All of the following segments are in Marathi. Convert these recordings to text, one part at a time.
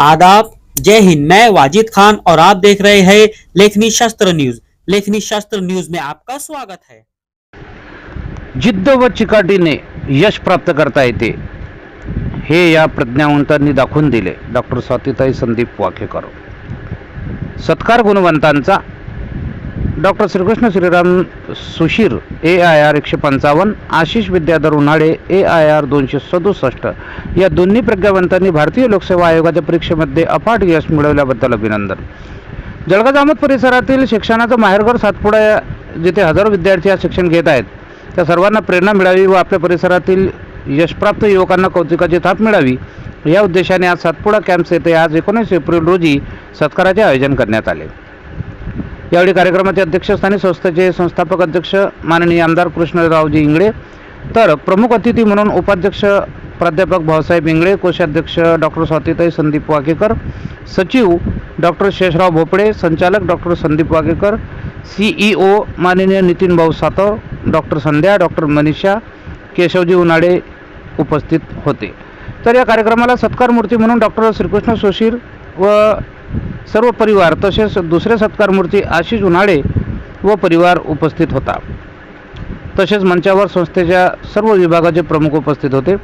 आदाब। जय हिंद, मैं वाजिद खान और आप देख रहे हैं लेखनी शास्त्र न्यूज़। लेखनी शास्त्र न्यूज़ में आपका स्वागत है। जिद्द व चिकाटी ने यश प्राप्त करता येते हे या प्रज्ञावंतांनी दाखवून दिले। डॉक्टर स्वातीताई संदीप वाकेकर सत्कार गुणवंतांचा doctor Shrikrishna Shriram Sushir A I R एकशे पंचावन्न Ashish Vidyadhar Unhale A I R दोनशे सदुसष्ट. या दोन्ही प्रज्ञावंतांनी भारतीय लोकसेवा आयोगाच्या परीक्षेमध्ये अफाट यश मिळवल्याबद्दल अभिनंदन. जळगाव जामोद परिसरातील शिक्षणाचं माहेरघर सातपुडा जिथे हजारो विद्यार्थी आज शिक्षण घेत आहेत त्या सर्वांना प्रेरणा मिळावी व आपल्या परिसरातील यशप्राप्त युवकांना कौतुकाची थाप मिळावी या उद्देशाने आज सातपुडा कॅम्प्स येथे आज एकोणीस एप्रिल रोजी सत्काराचे आयोजन करण्यात आले. यावेळी कार्यक्रमाचे अध्यक्षस्थानी संस्थेचे संस्थापक अध्यक्ष माननीय आमदार कृष्णरावजी इंगळे तर प्रमुख अतिथी म्हणून उपाध्यक्ष प्राध्यापक भाऊसाहेब इंगळे कोषाध्यक्ष डॉक्टर स्वातीताई संदीप वाकेकर सचिव डॉक्टर शेषराव भोपळे संचालक डॉक्टर संदीप वाकेकर सीईओ माननीय नितीन भाऊ सातव डॉक्टर संध्या डॉक्टर मनीषा केशवजी उन्हाळे उपस्थित होते. तर या कार्यक्रमाला सत्कार मूर्ती म्हणून डॉक्टर श्रीकृष्ण सुशीर व सर्व परिवार तसेच दुसरे सत्कार मूर्ती आशिष उन्हाळे व परिवार उपस्थित होता. तसेच मंचावर संस्थेच्या सर्व विभागाचे प्रमुख उपस्थित होते.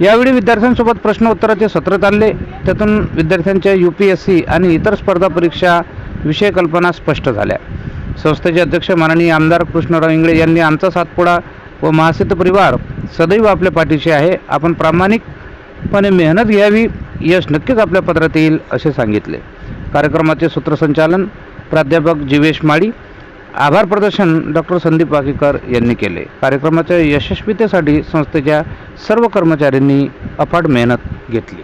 यावेळी विद्यार्थ्यांसोबत प्रश्न उत्तराचे सत्र चालले. त्यातून विद्यार्थ्यांच्या यू पी एस सी आणि इतर स्पर्धा परीक्षा विषय कल्पना स्पष्ट झाल्या. संस्थेचे अध्यक्ष माननीय आमदार कृष्णराव इंगळे यांनी आमचा सातपुडा व महासिद्ध परिवार सदैव आपल्या पाठीशी आहे. आपण प्रामाणिकपणे मेहनत घ्यावी यश नक्कीच आपल्या पत्रात येईल असे सांगितले. कार्यक्रमाचे सूत्रसंचालन प्राध्यापक जीवेश माळी आभार प्रदर्शन डॉक्टर संदीप वाकेकर यांनी केले. कार्यक्रमाच्या यशस्वीतेसाठी संस्थेच्या सर्व कर्मचाऱ्यांनी अफाट मेहनत घेतली.